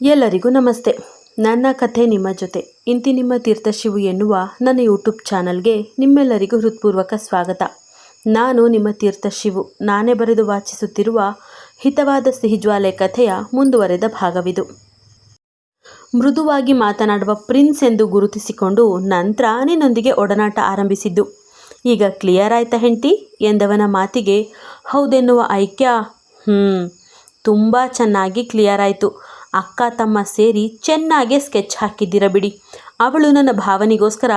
ಎಲ್ಲರಿಗೂ ನಮಸ್ತೆ. ನನ್ನ ಕಥೆ ನಿಮ್ಮ ಜೊತೆ. ಇಂತಿ ನಿಮ್ಮ ತೀರ್ಥಶಿವು ಎನ್ನುವ ನನ್ನ ಯೂಟ್ಯೂಬ್ ಚಾನಲ್ಗೆ ನಿಮ್ಮೆಲ್ಲರಿಗೂ ಹೃತ್ಪೂರ್ವಕ ಸ್ವಾಗತ. ನಾನು ನಿಮ್ಮ ತೀರ್ಥಶಿವು. ನಾನೇ ಬರೆದು ವಾಚಿಸುತ್ತಿರುವ ಹಿತವಾದ ಸಿಹಿಜ್ವಾಲೆ ಕಥೆಯ ಮುಂದುವರೆದ ಭಾಗವಿದು. ಮೃದುವಾಗಿ ಮಾತನಾಡುವ ಪ್ರಿನ್ಸ್ ಎಂದು ಗುರುತಿಸಿಕೊಂಡು ನಂತರ ನಿನ್ನೊಂದಿಗೆ ಒಡನಾಟ ಆರಂಭಿಸಿದ್ದು. ಈಗ ಕ್ಲಿಯರ್ ಆಯ್ತಾ ಹೆಂಡತಿ? ಎಂದವನ ಮಾತಿಗೆ, ಹೌದೆನ್ನುವ ಐಕ್ಯ? ಹ್ಞೂ ತುಂಬ ಚೆನ್ನಾಗಿ ಕ್ಲಿಯರ್ ಆಯಿತು. ಅಕ್ಕ ತಮ್ಮ ಸೇರಿ ಚೆನ್ನಾಗೆ ಸ್ಕೆಚ್ ಹಾಕಿದ್ದೀರ ಬಿಡಿ. ಅವಳು ನನ್ನ ಭಾವನೆಗೋಸ್ಕರ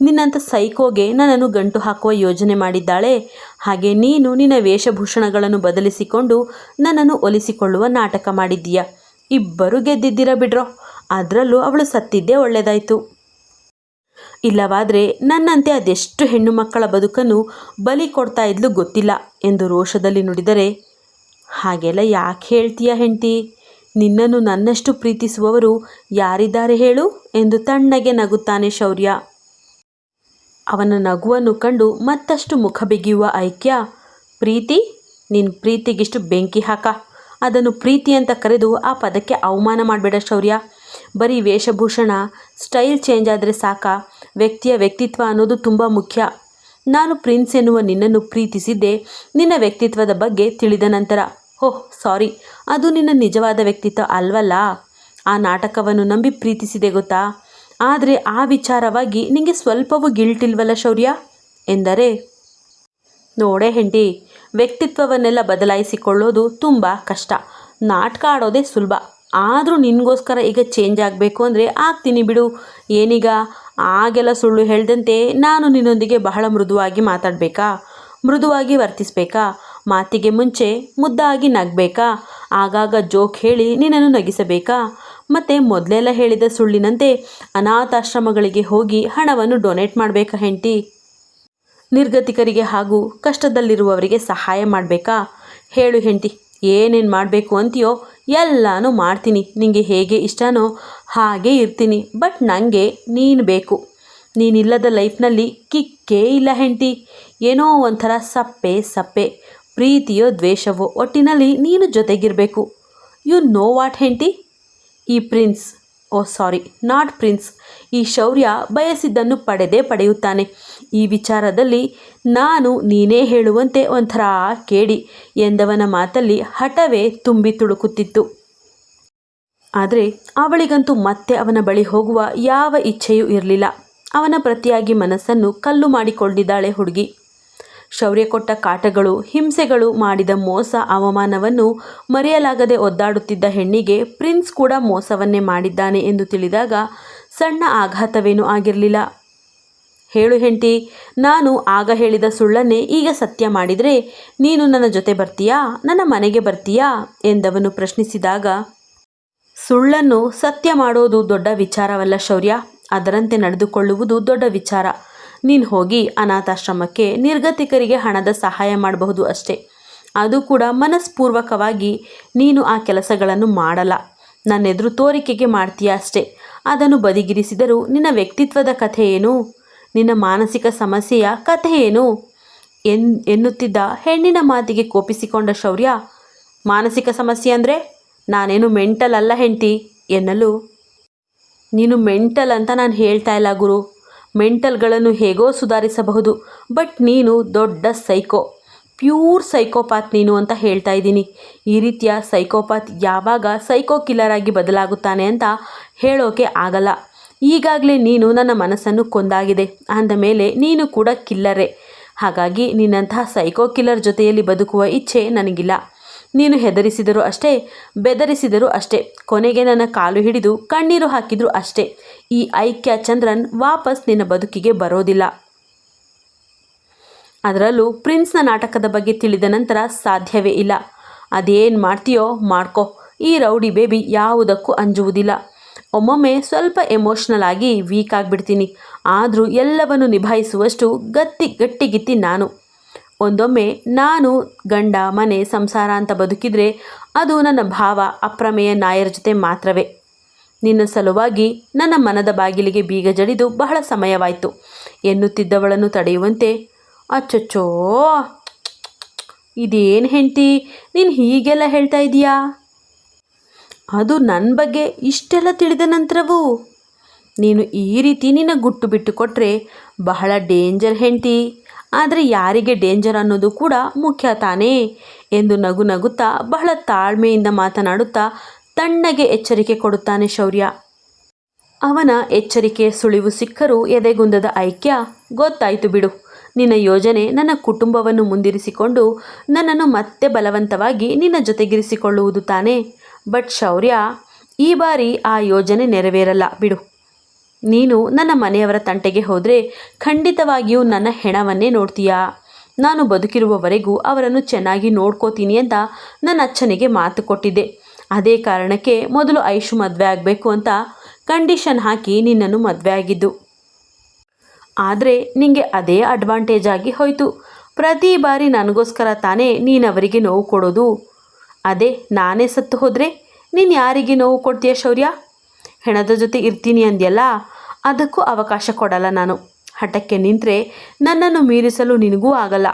ನಿನ್ನಂಥ ಸೈಕೋಗೆ ನನ್ನನ್ನು ಗಂಟು ಹಾಕುವ ಯೋಜನೆ ಮಾಡಿದ್ದಾಳೆ. ಹಾಗೆ ನೀನು ನಿನ್ನ ವೇಷಭೂಷಣಗಳನ್ನು ಬದಲಿಸಿಕೊಂಡು ನನ್ನನ್ನು ಒಲಿಸಿಕೊಳ್ಳುವ ನಾಟಕ ಮಾಡಿದ್ದೀಯ. ಇಬ್ಬರು ಗೆದ್ದಿದ್ದೀರ ಬಿಡ್ರೋ? ಅದರಲ್ಲೂ ಅವಳು ಸತ್ತಿದ್ದೇ ಒಳ್ಳೆಯದಾಯಿತು ಇಲ್ಲವಾದರೆ ನನ್ನಂತೆ ಅದೆಷ್ಟು ಹೆಣ್ಣು ಮಕ್ಕಳ ಬದುಕನ್ನು ಬಲಿ ಕೊಡ್ತಾ ಇದ್ಲು ಗೊತ್ತಿಲ್ಲ ಎಂದು ರೋಷದಲ್ಲಿ ನುಡಿದರೆ, ಹಾಗೆಲ್ಲ ಯಾಕೆ ಹೇಳ್ತೀಯ ಹೆಂಡತಿ? ನಿನ್ನನ್ನು ನನ್ನಷ್ಟು ಪ್ರೀತಿಸುವವರು ಯಾರಿದ್ದಾರೆ ಹೇಳು ಎಂದು ತಣ್ಣಗೆ ನಗುತ್ತಾನೆ ಶೌರ್ಯ. ಅವನ ನಗುವನ್ನು ಕಂಡು ಮತ್ತಷ್ಟು ಮುಖ ಬಿಗಿಯುವ ಐಕ್ಯ, ಪ್ರೀತಿ ನಿನ್ನ ಪ್ರೀತಿಗಿಷ್ಟು ಬೆಂಕಿ ಹಾಕ. ಅದನ್ನು ಪ್ರೀತಿ ಅಂತ ಕರೆದು ಆ ಪದಕ್ಕೆ ಅವಮಾನ ಮಾಡಬೇಡ ಶೌರ್ಯ. ಬರೀ ವೇಷಭೂಷಣ, ಸ್ಟೈಲ್ ಚೇಂಜ್ ಆದರೆ ಸಾಕ. ವ್ಯಕ್ತಿಯ ವ್ಯಕ್ತಿತ್ವ ಅನ್ನೋದು ತುಂಬ ಮುಖ್ಯ. ನಾನು ಪ್ರಿನ್ಸ್ ಎನ್ನುವ ನಿನ್ನನ್ನು ಪ್ರೀತಿಸಿದ್ದೆ ನಿನ್ನ ವ್ಯಕ್ತಿತ್ವದ ಬಗ್ಗೆ ತಿಳಿದ ನಂತರ. ಓಹ್, ಸಾರಿ. ಅದು ನಿನ್ನ ನಿಜವಾದ ವ್ಯಕ್ತಿತ್ವ ಅಲ್ವಲ್ಲ? ಆ ನಾಟಕವನ್ನು ನಂಬಿ ಪ್ರೀತಿಸಿದೆ ಗೊತ್ತಾ? ಆದರೆ ಆ ವಿಚಾರವಾಗಿ ನಿಮಗೆ ಸ್ವಲ್ಪವೂ ಗಿಲ್ಟ್ ಇಲ್ವಲ್ಲ ಶೌರ್ಯ? ಎಂದರೆ? ನೋಡೇ ಹೆಂಡಿ ವ್ಯಕ್ತಿತ್ವವನ್ನೆಲ್ಲ ಬದಲಾಯಿಸಿಕೊಳ್ಳೋದು ತುಂಬ ಕಷ್ಟ. ನಾಟಕ ಆಡೋದೇ ಸುಲಭ. ಆದರೂ ನಿನಗೋಸ್ಕರ ಈಗ ಚೇಂಜ್ ಆಗಬೇಕು ಅಂದರೆ ಆಗ್ತೀನಿ ಬಿಡು. ಏನೀಗ? ಆಗೆಲ್ಲ ಸುಳ್ಳು ಹೇಳ್ದಂತೆ ನಾನು ನಿನ್ನೊಂದಿಗೆ ಬಹಳ ಮೃದುವಾಗಿ ಮಾತಾಡಬೇಕಾ? ಮೃದುವಾಗಿ ವರ್ತಿಸಬೇಕಾ? ಮಾತಿಗೆ ಮುಂಚೆ ಮುದ್ದಾಗಿ ನಗಬೇಕಾ? ಆಗಾಗ ಜೋಕ್ ಹೇಳಿ ನಿನ್ನನ್ನು ನಗಿಸಬೇಕಾ? ಮತ್ತೆ ಮೊದಲೆಲ್ಲ ಹೇಳಿದ ಸುಳ್ಳಿನಂತೆ ಅನಾಥಾಶ್ರಮಗಳಿಗೆ ಹೋಗಿ ಹಣವನ್ನು ಡೊನೇಟ್ ಮಾಡಬೇಕಾ ಹೆಂಡತಿ? ನಿರ್ಗತಿಕರಿಗೆ ಹಾಗೂ ಕಷ್ಟದಲ್ಲಿರುವವರಿಗೆ ಸಹಾಯ ಮಾಡಬೇಕಾ? ಹೇಳು ಹೆಂಡತಿ, ಏನೇನು ಮಾಡಬೇಕು ಅಂತೀಯೋ ಎಲ್ಲನೂ ಮಾಡ್ತೀನಿ. ನಿಮಗೆ ಹೇಗೆ ಇಷ್ಟನೋ ಹಾಗೆ ಇರ್ತೀನಿ. ಬಟ್ ನನಗೆ ನೀನು ಬೇಕು. ನೀನಿಲ್ಲದ ಲೈಫ್ನಲ್ಲಿ ಕಿಕ್ಕೇ ಇಲ್ಲ ಹೆಂಡತಿ. ಏನೋ ಒಂಥರ ಸಪ್ಪೆ ಸಪ್ಪೆ. ಪ್ರೀತಿಯೋ ದ್ವೇಷವೋ ಒಟ್ಟಿನಲ್ಲಿ ನೀನು ಜೊತೆಗಿರಬೇಕು. ಯು ನೋ ವಾಟ್ ಹೆಂಟಿ ಈ prince, oh, sorry, not prince, ಈ ಶೌರ್ಯ ಬಯಸಿದ್ದನ್ನು ಪಡೆದೇ ಪಡೆಯುತ್ತಾನೆ. ಈ ವಿಚಾರದಲ್ಲಿ ನಾನು ನೀನೇ ಹೇಳುವಂತೆ ಒಂಥರ ಕೇಳಿ ಎಂದವನ ಮಾತಲ್ಲಿ ಹಠವೇ ತುಂಬಿ ತುಳುಕುತ್ತಿತ್ತು. ಆದರೆ ಅವಳಿಗಂತೂ ಮತ್ತೆ ಅವನ ಬಳಿ ಹೋಗುವ ಯಾವ ಇಚ್ಛೆಯೂ ಇರಲಿಲ್ಲ. ಅವನ ಪ್ರತಿಯಾಗಿ ಮನಸ್ಸನ್ನು ಕಲ್ಲು ಮಾಡಿಕೊಂಡಿದ್ದಾಳೆ ಹುಡುಗಿ. ಶೌರ್ಯ ಕೊಟ್ಟ ಕಾಟಗಳು, ಹಿಂಸೆಗಳು ಮಾಡಿದ ಮೋಸ ಅವಮಾನವನ್ನು ಮರೆಯಲಾಗದೆ ಒದ್ದಾಡುತ್ತಿದ್ದ ಹೆಣ್ಣಿಗೆ ಪ್ರಿನ್ಸ್ ಕೂಡ ಮೋಸವನ್ನೇ ಮಾಡಿದ್ದಾನೆ ಎಂದು ತಿಳಿದಾಗ ಸಣ್ಣ ಆಘಾತವೇನೂ ಆಗಿರಲಿಲ್ಲ. ಹೇಳು ಹೆಂಡತಿ, ನಾನು ಆಗ ಹೇಳಿದ ಸುಳ್ಳನ್ನೇ ಈಗ ಸತ್ಯ ಮಾಡಿದರೆ ನೀನು ನನ್ನ ಜೊತೆ ಬರ್ತೀಯಾ, ನನ್ನ ಮನೆಗೆ ಬರ್ತೀಯಾ? ಎಂದವನು ಪ್ರಶ್ನಿಸಿದಾಗ, ಸುಳ್ಳನ್ನು ಸತ್ಯ ಮಾಡೋದು ದೊಡ್ಡ ವಿಚಾರವಲ್ಲ ಶೌರ್ಯ, ಅದರಂತೆ ನಡೆದುಕೊಳ್ಳುವುದು ದೊಡ್ಡ ವಿಚಾರ. ನೀನು ಹೋಗಿ ಅನಾಥಾಶ್ರಮಕ್ಕೆ ನಿರ್ಗತಿಕರಿಗೆ ಹಣದ ಸಹಾಯ ಮಾಡಬಹುದು ಅಷ್ಟೇ. ಅದು ಕೂಡ ಮನಸ್ಪೂರ್ವಕವಾಗಿ ನೀನು ಆ ಕೆಲಸಗಳನ್ನು ಮಾಡಲ್ಲ. ನನ್ನೆದುರು ತೋರಿಕೆಗೆ ಮಾಡ್ತೀಯ ಅಷ್ಟೇ. ಅದನ್ನು ಬದಿಗಿರಿಸಿದರೂ ನಿನ್ನ ವ್ಯಕ್ತಿತ್ವದ ಕಥೆ ಏನು? ನಿನ್ನ ಮಾನಸಿಕ ಸಮಸ್ಯೆಯ ಕಥೆ ಏನು? ಎನ್, ಎನ್ನುತ್ತಿದ್ದ ಹೆಣ್ಣಿನ ಮಾತಿಗೆ ಕೋಪಿಸಿಕೊಂಡ ಶೌರ್ಯ, ಮಾನಸಿಕ ಸಮಸ್ಯೆ ಅಂದರೆ ನಾನೇನು ಮೆಂಟಲ್ ಅಲ್ಲ ಹೆಂಡ್ತಿ ಎನ್ನಲು? ನೀನು ಮೆಂಟಲ್ ಅಂತ ನಾನು ಹೇಳ್ತಾ ಇಲ್ಲ ಗುರು. ಮೆಂಟಲ್ಗಳನ್ನು ಹೇಗೋ ಸುಧಾರಿಸಬಹುದು. ಬಟ್ ನೀನು ದೊಡ್ಡ ಸೈಕೋ, ಪ್ಯೂರ್ ಸೈಕೋಪಾತ್ ನೀನು ಅಂತ ಹೇಳ್ತಾ ಇದ್ದೀನಿ. ಈ ರೀತಿಯ ಸೈಕೋಪಾತ್ ಯಾವಾಗ ಸೈಕೋ ಕಿಲ್ಲರ್ ಆಗಿ ಬದಲಾಗುತ್ತಾನೆ ಅಂತ ಹೇಳೋಕೆ ಆಗಲ್ಲ. ಈಗಾಗಲೇ ನೀನು ನನ್ನ ಮನಸ್ಸನ್ನು ಕೊಂದಾಗಿದೆ. ಅಂದ ಮೇಲೆ ನೀನು ಕೂಡ ಕಿಲ್ಲರೇ. ಹಾಗಾಗಿ ನಿನ್ನಂತಹ ಸೈಕೋ ಕಿಲ್ಲರ್ ಜೊತೆಯಲ್ಲಿ ಬದುಕುವ ಇಚ್ಛೆ ನನಗಿಲ್ಲ. ನೀನು ಹೆದರಿಸಿದರೂ ಅಷ್ಟೇ, ಬೆದರಿಸಿದರೂ ಅಷ್ಟೇ. ಕೊನೆಗೆ ನನ್ನ ಕಾಲು ಹಿಡಿದು ಕಣ್ಣೀರು ಹಾಕಿದರೂ ಅಷ್ಟೇ. ಈ ಐಕ್ಯ ಚಂದ್ರನ್ ವಾಪಸ್ ನಿನ್ನ ಬದುಕಿಗೆ ಬರೋದಿಲ್ಲ. ಅದರಲ್ಲೂ ಪ್ರಿನ್ಸ್ನ ನಾಟಕದ ಬಗ್ಗೆ ತಿಳಿದ ನಂತರ ಸಾಧ್ಯವೇ ಇಲ್ಲ. ಅದೇನು ಮಾಡ್ತೀಯೋ ಮಾಡ್ಕೋ. ಈ ರೌಡಿ ಬೇಬಿ ಯಾವುದಕ್ಕೂ ಅಂಜುವುದಿಲ್ಲ. ಒಮ್ಮೊಮ್ಮೆ ಸ್ವಲ್ಪ ಎಮೋಷ್ನಲ್ ಆಗಿ ವೀಕ್ ಆಗಿಬಿಡ್ತೀನಿ. ಆದರೂ ಎಲ್ಲವನ್ನು ನಿಭಾಯಿಸುವಷ್ಟು ಗತ್ತಿ ಗಟ್ಟಿಗಿತ್ತಿ ನಾನು. ಒಂದೊಮ್ಮೆ ನಾನು ಗಂಡ, ಮನೆ, ಸಂಸಾರ ಅಂತ ಬದುಕಿದರೆ ಅದು ನನ್ನ ಭಾವ, ಅಪ್ರಮೇಯ ನಾಯರ ಜೊತೆ ಮಾತ್ರವೇ. ನಿನ್ನ ಸಲುವಾಗಿ ನನ್ನ ಮನದ ಬಾಗಿಲಿಗೆ ಬೀಗ ಜಡಿದು ಬಹಳ ಸಮಯವಾಯಿತು. ಎನ್ನುತ್ತಿದ್ದವಳನ್ನು ತಡೆಯುವಂತೆ, ಅಚ್ಚೊಚ್ಚೋ! ಇದೇನು ಹೆಂಡ್ತಿ, ನೀನು ಹೀಗೆಲ್ಲ ಹೇಳ್ತಾ ಇದೀಯಾ? ಅದು ನನ್ನ ಬಗ್ಗೆ ಇಷ್ಟೆಲ್ಲ ತಿಳಿದ ನಂತರವೂ ನೀನು ಈ ರೀತಿ ನಿನ್ನ ಗುಟ್ಟು ಬಿಟ್ಟು ಕೊಟ್ಟರೆ ಬಹಳ ಡೇಂಜರ್ ಹೆಂಡತಿ. ಆದರೆ ಯಾರಿಗೆ ಡೇಂಜರ್ ಅನ್ನೋದು ಕೂಡ ಮುಖ್ಯ ತಾನೇ ಎಂದು ನಗು ನಗುತ್ತಾ ಬಹಳ ತಾಳ್ಮೆಯಿಂದ ಮಾತನಾಡುತ್ತಾ ತಣ್ಣಗೆ ಎಚ್ಚರಿಕೆ ಕೊಡುತ್ತಾನೆ ಶೌರ್ಯ. ಅವನ ಎಚ್ಚರಿಕೆ ಸುಳಿವು ಸಿಕ್ಕರೂ ಎದೆಗುಂದದ ಐಕ್ಯ, ಗೊತ್ತಾಯಿತು ಬಿಡು. ನಿನ್ನ ಯೋಜನೆ ನನ್ನ ಕುಟುಂಬವನ್ನು ಮುಂದಿರಿಸಿಕೊಂಡು ನನ್ನನ್ನು ಮತ್ತೆ ಬಲವಂತವಾಗಿ ನಿನ್ನ ಜೊತೆಗಿರಿಸಿಕೊಳ್ಳುವುದು ತಾನೇ ಬಟ್ ಶೌರ್ಯ, ಈ ಬಾರಿ ಆ ಯೋಜನೆ ನೆರವೇರಲ್ಲ. ಬಿಡು. ನೀನು ನನ್ನ ಮನೆಯವರ ತಂಟೆಗೆ ಹೋದರೆ ಖಂಡಿತವಾಗಿಯೂ ನನ್ನ ಹೆಣವನ್ನೇ ನೋಡ್ತೀಯಾ? ನಾನು ಬದುಕಿರುವವರೆಗೂ ಅವರನ್ನು ಚೆನ್ನಾಗಿ ನೋಡ್ಕೋತೀನಿ ಅಂತ ನನ್ನ ಅಚ್ಚನಿಗೆ ಮಾತು ಕೊಟ್ಟಿದ್ದೆ. ಅದೇ ಕಾರಣಕ್ಕೆ ಮೊದಲು ಐಶು ಮದುವೆ ಆಗಬೇಕು ಅಂತ ಕಂಡೀಷನ್ ಹಾಕಿ ನಿನ್ನನ್ನು ಮದುವೆ ಆಗಿದ್ದು. ಆದರೆ ನಿಮಗೆ ಅದೇ ಅಡ್ವಾಂಟೇಜ್ ಆಗಿ ಹೋಯಿತು. ಪ್ರತಿ ಬಾರಿ ನನಗೋಸ್ಕರ ತಾನೇ ನೀನು ಅವರಿಗೆ ನೋವು ಕೊಡೋದು. ಅದೇ ನಾನೇ ಸತ್ತು ಹೋದರೆ ನೀನು ಯಾರಿಗೆ ನೋವು ಕೊಡ್ತೀಯ ಶೌರ್ಯ? ಹೆಣದ ಜೊತೆ ಇರ್ತೀನಿ ಅಂದ್ಯಲ್ಲ? ಅದಕ್ಕೂ ಅವಕಾಶ ಕೊಡಲ್ಲ ನಾನು. ಹಠಕ್ಕೆ ನಿಂತರೆ ನನ್ನನ್ನು ಮೀರಿಸಲು ನಿನಗೂ ಆಗಲ್ಲ.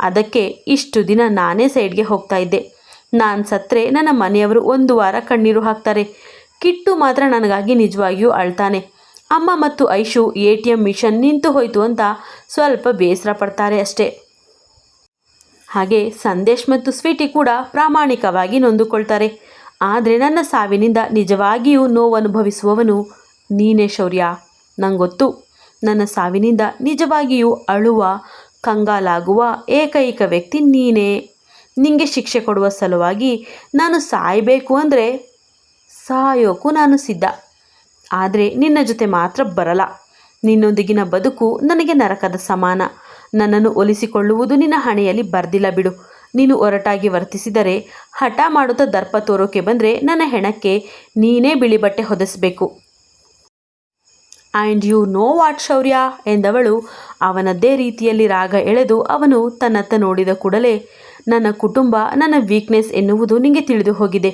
ಅದಕ್ಕೆ ಇಷ್ಟು ದಿನ ನಾನೇ ಸೈಡ್ಗೆ ಹೋಗ್ತಾ ಇದ್ದೆ. ನಾನು ಸತ್ತರೆ ನನ್ನ ಮನೆಯವರು ಒಂದು ವಾರ ಕಣ್ಣೀರು ಹಾಕ್ತಾರೆ. ಕಿಟ್ಟು ಮಾತ್ರ ನನಗಾಗಿ ನಿಜವಾಗಿಯೂ ಅಳ್ತಾನೆ. ಅಮ್ಮ ಮತ್ತು Aishu A T M machine ನಿಂತು ಹೋಯಿತು ಅಂತ ಸ್ವಲ್ಪ ಬೇಸರ ಪಡ್ತಾರೆ ಅಷ್ಟೇ. ಹಾಗೆ ಸಂದೇಶ್ ಮತ್ತು ಸ್ವೀಟಿ ಕೂಡ ಪ್ರಾಮಾಣಿಕವಾಗಿ ನೊಂದುಕೊಳ್ತಾರೆ. ಆದರೆ ನನ್ನ ಸಾವಿನಿಂದ ನಿಜವಾಗಿಯೂ ನೋವು ಅನುಭವಿಸುವವನು ನೀನೇ ಶೌರ್ಯ. ನಂಗೊತ್ತು, ನನ್ನ ಸಾವಿನಿಂದ ನಿಜವಾಗಿಯೂ ಅಳುವ, ಕಂಗಾಲಾಗುವ ಏಕೈಕ ವ್ಯಕ್ತಿ ನೀನೇ. ನಿಂಗೆ ಶಿಕ್ಷೆ ಕೊಡುವ ಸಲುವಾಗಿ ನಾನು ಸಾಯಬೇಕು ಅಂದರೆ ಸಾಯೋಕ್ಕೂ ನಾನು ಸಿದ್ಧ. ಆದರೆ ನಿನ್ನ ಜೊತೆ ಮಾತ್ರ ಬರಲ್ಲ. ನಿನ್ನೊಂದಿಗಿನ ಬದುಕು ನನಗೆ ನರಕದ ಸಮಾನ. ನನ್ನನ್ನು ಒಲಿಸಿಕೊಳ್ಳುವುದು ನಿನ್ನ ಹಣೆಯಲ್ಲಿ ಬರ್ದಿಲ್ಲ ಬಿಡು. ನೀನು ಒರಟಾಗಿ ವರ್ತಿಸಿದರೆ ಹಠ ಮಾಡುತ್ತಾ ದರ್ಪ ತೋರೋಕೆ ಬಂದರೆ ನನ್ನ ಹೆಣಕ್ಕೆ ನೀನೇ ಬಿಳಿ ಬಟ್ಟೆ ಹೊದಿಸಬೇಕು. And you know what Shourya? ಎಂದವಳು. ಅವನದ್ದೇ ರೀತಿಯಲ್ಲಿ ರಾಗ ಎಳೆದು ಅವನು ತನ್ನತ್ತ ನೋಡಿದ ಕೂಡಲೇ ನನ್ನ ಕುಟುಂಬ, ನನ್ನ ವೀಕ್ನೆಸ್ ಎನ್ನುವುದು ನಿಮಗೆ ತಿಳಿದು ಹೋಗಿದೆ.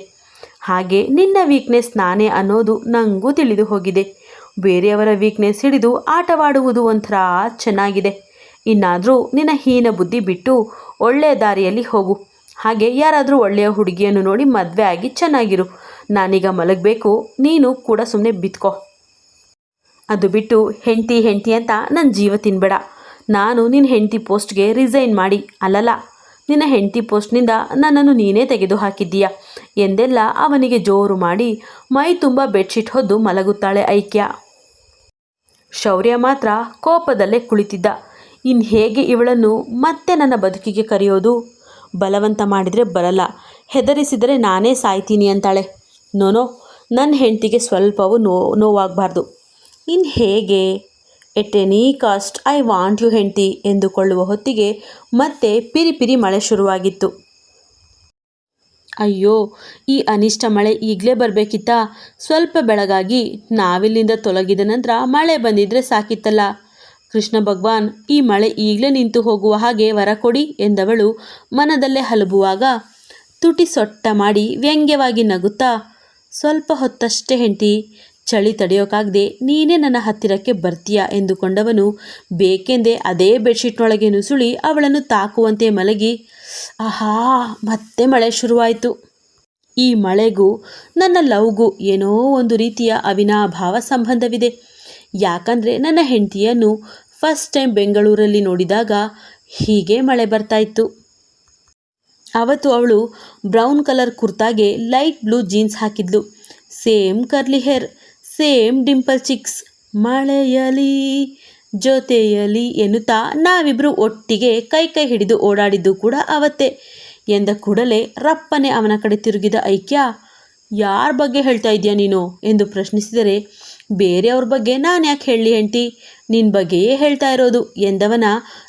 ಹಾಗೆ ನಿನ್ನ ವೀಕ್ನೆಸ್ ನಾನೇ ಅನ್ನೋದು ನನಗೂ ತಿಳಿದು ಹೋಗಿದೆ. ಬೇರೆಯವರ ವೀಕ್ನೆಸ್ ಹಿಡಿದು ಆಟವಾಡುವುದು ಒಂಥರ ಚೆನ್ನಾಗಿದೆ. ಇನ್ನಾದರೂ ನಿನ್ನ ಹೀನ ಬುದ್ಧಿ ಬಿಟ್ಟು ಒಳ್ಳೆಯ ದಾರಿಯಲ್ಲಿ ಹೋಗು. ಹಾಗೆ ಯಾರಾದರೂ ಒಳ್ಳೆಯ ಹುಡುಗಿಯನ್ನು ನೋಡಿ ಮದುವೆ ಆಗಿ ಚೆನ್ನಾಗಿರು. ನಾನೀಗ ಮಲಗಬೇಕು, ನೀನು ಕೂಡ ಸುಮ್ಮನೆ ಬಿತ್ಕೋ. ಅದು ಬಿಟ್ಟು ಹೆಂಡ್ತಿ ಹೆಂಡ್ತಿ ಅಂತ ನನ್ನ ಜೀವ ತಿನ್ಬೇಡ. ನಾನು ನಿನ್ನ ಹೆಂಡ್ತಿ ಪೋಸ್ಟ್ಗೆ ರಿಸೈನ್ ಮಾಡಿ, ಅಲ್ಲಲ್ಲ. ನಿನ್ನ ಹೆಂಡತಿ ಪೋಸ್ಟ್ನಿಂದ ನನ್ನನ್ನು ನೀನೇ ತೆಗೆದು ಹಾಕಿದ್ದೀಯ ಎಂದೆಲ್ಲ ಅವನಿಗೆ ಜೋರು ಮಾಡಿ ಮೈ ತುಂಬ ಬೆಡ್ಶೀಟ್ ಹೊದ್ದು ಮಲಗುತ್ತಾಳೆ ಐಕ್ಯ. ಶೌರ್ಯ ಮಾತ್ರ ಕೋಪದಲ್ಲೇ ಕುಳಿತಿದ್ದ. ಇನ್ನು ಹೇಗೆ ಇವಳನ್ನು ಮತ್ತೆ ನನ್ನ ಬದುಕಿಗೆ ಕರೆಯೋದು? ಬಲವಂತ ಮಾಡಿದರೆ ಬರಲ್ಲ. ಹೆದರಿಸಿದರೆ ನಾನೇ ಸಾಯ್ತೀನಿ ಅಂತಾಳೆ. ನೋನೋ ನನ್ನ ಹೆಂಡತಿಗೆ ಸ್ವಲ್ಪವೂ ನೋ, ನೋವಾಗಬಾರ್ದು. ಇನ್ನು ಹೇಗೆ? At any cost, I want you ಹೆಂಡತಿ ಎಂದುಕೊಳ್ಳುವ ಹೊತ್ತಿಗೆ ಮತ್ತೆ ಪಿರಿ ಪಿರಿ ಮಳೆ ಶುರುವಾಗಿತ್ತು. ಅಯ್ಯೋ, ಈ ಅನಿಷ್ಟ ಮಳೆ ಈಗಲೇ ಬರಬೇಕಿತ್ತಾ? ಸ್ವಲ್ಪ ಬೆಳಗಾಗಿ ನಾವಿಲ್ಲಿಂದ ತೊಲಗಿದ ನಂತರ ಮಳೆ ಬಂದಿದ್ರೆ ಸಾಕಿತ್ತಲ್ಲ. ಕೃಷ್ಣ ಭಗವಾನ್, ಈ ಮಳೆ ಈಗಲೇ ನಿಂತು ಹೋಗುವ ಹಾಗೆ ವರ ಕೊಡಿ ಎಂದವಳು ಮನದಲ್ಲೇ ಹಲಬುವಾಗ, ತುಟಿ ಸೊಟ್ಟ ಮಾಡಿ ವ್ಯಂಗ್ಯವಾಗಿ ನಗುತ್ತಾ, ಸ್ವಲ್ಪ ಹೊತ್ತಷ್ಟೇ ಹೆಂಡತಿ, ಚಳಿ ತಡೆಯೋಕ್ಕಾಗದೆ ನೀನೇ ನನ್ನ ಹತ್ತಿರಕ್ಕೆ ಬರ್ತೀಯಾ ಎಂದುಕೊಂಡವನು, ಬೇಕೆಂದೇ ಅದೇ ಬೆಡ್ಶೀಟ್ನೊಳಗೆ ನುಸುಳಿ ಅವಳನ್ನು ತಾಕುವಂತೆ ಮಲಗಿ, ಆಹಾ, ಮತ್ತೆ ಮಳೆ ಶುರುವಾಯಿತು. ಈ ಮಳೆಗೂ ನನ್ನ ಲವ್ಗೂ ಏನೋ ಒಂದು ರೀತಿಯ ಅವಿನಾಭಾವ ಸಂಬಂಧವಿದೆ. ಯಾಕಂದರೆ ನನ್ನ ಹೆಂಡತಿಯನ್ನು ಫಸ್ಟ್ ಟೈಮ್ ಬೆಂಗಳೂರಲ್ಲಿ ನೋಡಿದಾಗ ಹೀಗೆ ಮಳೆ ಬರ್ತಾ ಇತ್ತು. ಅವತ್ತು ಅವಳು ಬ್ರೌನ್ ಕಲರ್ ಕುರ್ತಾಗೆ light blue jeans ಹಾಕಿದ್ಲು. Same curly hair same dimple cheeks ಮಳೆಯಲಿ, ಜೊತೆಯಲಿ ಎನ್ನುತ್ತಾ ನಾವಿಬ್ಬರು ಒಟ್ಟಿಗೆ ಕೈ ಕೈ ಹಿಡಿದು ಓಡಾಡಿದ್ದು ಕೂಡ ಅವತ್ತೆ. ಎಂದ ಕೂಡಲೇ ರಪ್ಪನೆ ಅವನ ಕಡೆ ತಿರುಗಿದ ಐಕ್ಯ, ಯಾರ ಬಗ್ಗೆ ಹೇಳ್ತಾ ಇದೆಯಾ ನೀನು? ಎಂದು ಪ್ರಶ್ನಿಸಿದರೆ ಬೇರೆಯವ್ರ ಬಗ್ಗೆ ನಾನು ಯಾಕೆ ಹೇಳಿ ಹೆಂಟಿ ನಿನ್ನ ಬಗ್ಗೆಯೇ ಹೇಳ್ತಾ ಇರೋದು. ಎಂದವನ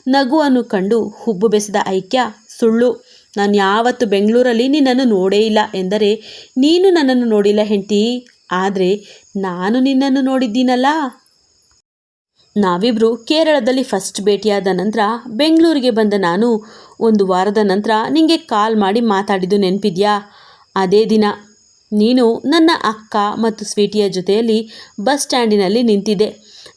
ನಗುವನ್ನು ಕಂಡು ಹುಬ್ಬು ಬೆಸೆದ ಐಕ್ಯ, ಸುಳ್ಳು, ನಾನು ಯಾವತ್ತು ಬೆಂಗಳೂರಲ್ಲಿ ನಿನ್ನನ್ನು ನೋಡೇ ಇಲ್ಲ ಎಂದರೆ ನೀನು ನನ್ನನ್ನು ನೋಡಿಲ್ಲ ಹೆಂಟಿ ಆದರೆ ನಾನು ನಿನ್ನನ್ನು ನೋಡಿದ್ದೀನಲ್ಲ. ನಾವಿಬ್ಬರು ಕೇರಳದಲ್ಲಿ ಫಸ್ಟ್ ಭೇಟಿಯಾದ ನಂತರ ಬೆಂಗಳೂರಿಗೆ ಬಂದ ನಾನು, ಒಂದು ವಾರದ ನಂತರ ನಿಮಗೆ ಕಾಲ್ ಮಾಡಿ ಮಾತಾಡಿದ್ದು ನೆನಪಿದ್ಯಾ? ಅದೇ ದಿನ ನೀನು ನನ್ನ ಅಕ್ಕ ಮತ್ತು ಸ್ವೀಟಿಯ ಜೊತೆಯಲ್ಲಿ ಬಸ್ ಸ್ಟ್ಯಾಂಡಿನಲ್ಲಿ ನಿಂತಿದ್ದೆ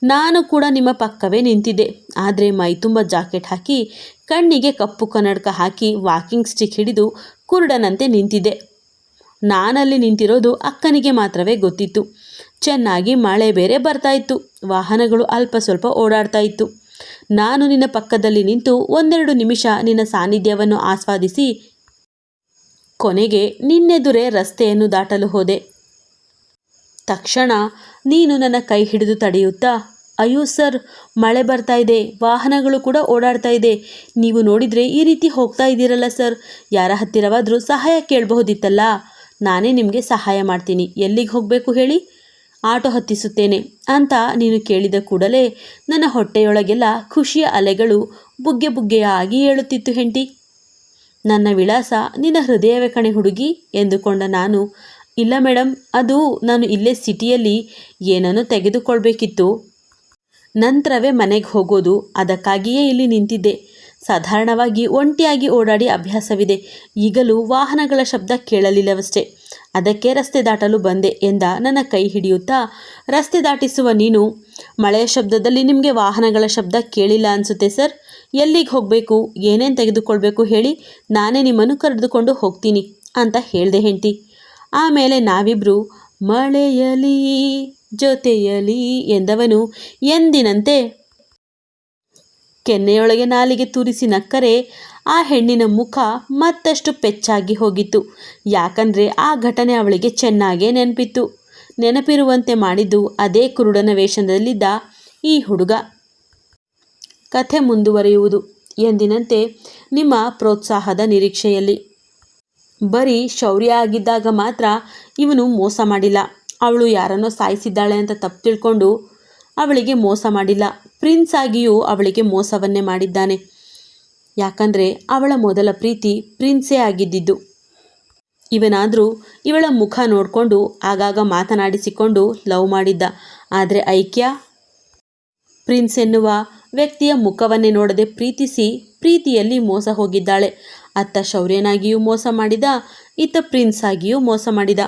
ನಾನು ಕೂಡ ನಿಮ್ಮ ಪಕ್ಕವೇ ನಿಂತಿದ್ದೆ ಆದರೆ ಮೈ ತುಂಬ ಜಾಕೆಟ್ ಹಾಕಿ, ಕಣ್ಣಿಗೆ ಕಪ್ಪು ಕನ್ನಡಕ ಹಾಕಿ ವಾಕಿಂಗ್ ಸ್ಟಿಕ್ ಹಿಡಿದು ಕುರುಡನಂತೆ ನಿಂತಿದ್ದೆ ನಾನಲ್ಲಿ ನಿಂತಿರೋದು ಅಕ್ಕನಿಗೆ ಮಾತ್ರವೇ ಗೊತ್ತಿತ್ತು. ಚೆನ್ನಾಗಿ ಮಳೆ ಬೇರೆ ಬರ್ತಾ ಇತ್ತು. ವಾಹನಗಳು ಅಲ್ಪ ಸ್ವಲ್ಪ ಓಡಾಡ್ತಾ ಇತ್ತು. ನಾನು ನಿನ್ನ ಪಕ್ಕದಲ್ಲಿ ನಿಂತು ಒಂದೆರಡು ನಿಮಿಷ ನಿನ್ನ ಸಾನ್ನಿಧ್ಯವನ್ನು ಆಸ್ವಾದಿಸಿ ಕೊನೆಗೆ ನಿನ್ನೆದುರೇ ರಸ್ತೆಯನ್ನು ದಾಟಲು ಹೋದೆ. ತಕ್ಷಣ ನೀನು ನನ್ನ ಕೈ ಹಿಡಿದು ತಡೆಯುತ್ತಾ, ಅಯ್ಯೋ ಸರ್, ಮಳೆ ಬರ್ತಾ ಇದೆ, ವಾಹನಗಳು ಕೂಡ ಓಡಾಡ್ತಾ ಇದೆ. ನೀವು ನೋಡಿದರೆ ಈ ರೀತಿ ಹೋಗ್ತಾ ಇದ್ದೀರಲ್ಲ ಸರ್, ಯಾರ ಹತ್ತಿರವಾದರೂ ಸಹಾಯ ಕೇಳಬಹುದಿತ್ತಲ್ಲ. ನಾನೇ ನಿಮಗೆ ಸಹಾಯ ಮಾಡ್ತೀನಿ, ಎಲ್ಲಿಗೆ ಹೋಗಬೇಕು ಹೇಳಿ? ಆಟೋ ಹತ್ತಿಸುತ್ತೇನೆ ಅಂತ ನೀನು ಕೇಳಿದ ಕೂಡಲೇ ನನ್ನ ಹೊಟ್ಟೆಯೊಳಗೆಲ್ಲ ಖುಷಿಯ ಅಲೆಗಳು ಬುಗ್ಗೆ ಬುಗ್ಗೆಯಾಗಿ ಏಳುತ್ತಿತ್ತು ಹೆಂಡತಿ. ನನ್ನ ವಿಳಾಸ ನಿನ್ನ ಹೃದಯವೇ ಕಣೆ ಹುಡುಗಿ ಎಂದುಕೊಂಡ ನಾನು, ಇಲ್ಲ ಮೇಡಮ್ ಅದು ನಾನು ಇಲ್ಲೇ ಸಿಟಿಯಲ್ಲಿ ಏನನ್ನು ತೆಗೆದುಕೊಳ್ಬೇಕಿತ್ತು. ನಂತರವೇ ಮನೆಗೆ ಹೋಗೋದು, ಅದಕ್ಕಾಗಿಯೇ ಇಲ್ಲಿ ನಿಂತಿದ್ದೆ. ಸಾಧಾರಣವಾಗಿ ಒಂಟಿಯಾಗಿ ಓಡಾಡಿ ಅಭ್ಯಾಸವಿದೆ. ಈಗಲೂ ವಾಹನಗಳ ಶಬ್ದ ಕೇಳಲಿಲ್ಲವಷ್ಟೇ. ಅದಕ್ಕೆ ರಸ್ತೆ ದಾಟಲು ಬಂದೆ ಎಂದ ನನ್ನ ಕೈ ಹಿಡಿಯುತ್ತಾ, ರಸ್ತೆ ದಾಟಿಸುವ ನೀನು? ಮಳೆಯ ಶಬ್ದದಲ್ಲಿ ನಿಮಗೆ ವಾಹನಗಳ ಶಬ್ದ ಕೇಳಿಲ್ಲ ಅನಿಸುತ್ತೆ ಸರ್. ಎಲ್ಲಿಗೆ ಹೋಗಬೇಕು? ಏನೇನು ತೆಗೆದುಕೊಳ್ಬೇಕು ಹೇಳಿ? ನಾನೇ ನಿಮ್ಮನ್ನು ಕರೆದುಕೊಂಡು ಹೋಗ್ತೀನಿ ಅಂತ ಹೇಳಿದೆ ಹೆಂಡತಿ. ಆಮೇಲೆ ನಾವಿಬ್ಬರು ಮಳೆಯಲಿ, ಜೊತೆಯಲಿ ಎಂದವನು ಎಂದಿನಂತೆ ಕೆನ್ನೆಯೊಳಗೆ ನಾಲಿಗೆ ತೂರಿಸಿ ನಕ್ಕರೆ, ಆ ಹೆಣ್ಣಿನ ಮುಖ ಮತ್ತಷ್ಟು ಪೆಚ್ಚಾಗಿ ಹೋಗಿತ್ತು. ಯಾಕಂದರೆ ಆ ಘಟನೆ ಅವಳಿಗೆ ಚೆನ್ನಾಗೇ ನೆನಪಿತ್ತು. ನೆನಪಿರುವಂತೆ ಮಾಡಿದ್ದು ಅದೇ ಕುರುಡನ ವೇಷದಲ್ಲಿದ್ದ ಈ ಹುಡುಗ. ಕಥೆ ಮುಂದುವರಿಯುವುದು ಎಂದಿನಂತೆ ನಿಮ್ಮ ಪ್ರೋತ್ಸಾಹದ ನಿರೀಕ್ಷೆಯಲ್ಲಿ. ಬರೀ ಶೌರ್ಯ ಆಗಿದ್ದಾಗ ಮಾತ್ರ ಇವನು ಮೋಸ ಮಾಡಿಲ್ಲ. ಅವಳು ಯಾರನ್ನೋ ಸಾಯಿಸಿದ್ದಾಳೆ ಅಂತ ತಪ್ಪು ತಿಳ್ಕೊಂಡು ಅವಳಿಗೆ ಮೋಸ ಮಾಡಿಲ್ಲ. ಪ್ರಿನ್ಸ್ ಆಗಿಯೂ ಅವಳಿಗೆ ಮೋಸವನ್ನೇ ಮಾಡಿದ್ದಾನೆ. ಯಾಕಂದರೆ ಅವಳ ಮೊದಲ ಪ್ರೀತಿ ಪ್ರಿನ್ಸೇ ಆಗಿದ್ದಿದ್ದು. ಇವನಾದರೂ ಇವಳ ಮುಖ ನೋಡಿಕೊಂಡು ಆಗಾಗ ಮಾತನಾಡಿಸಿಕೊಂಡು ಲವ್ ಮಾಡಿದ್ದ. ಆದರೆ ಐಕ್ಯ? ಪ್ರಿನ್ಸ್ ಎನ್ನುವ ವ್ಯಕ್ತಿಯ ಮುಖವನ್ನೇ ನೋಡದೆ ಪ್ರೀತಿಸಿ ಪ್ರೀತಿಯಲ್ಲಿ ಮೋಸ ಹೋಗಿದ್ದಾಳೆ. ಅತ್ತ ಶೌರ್ಯನಾಗಿಯೂ ಮೋಸ ಮಾಡಿದ, ಇತ್ತ ಪ್ರಿನ್ಸ್ ಆಗಿಯೂ ಮೋಸ ಮಾಡಿದ.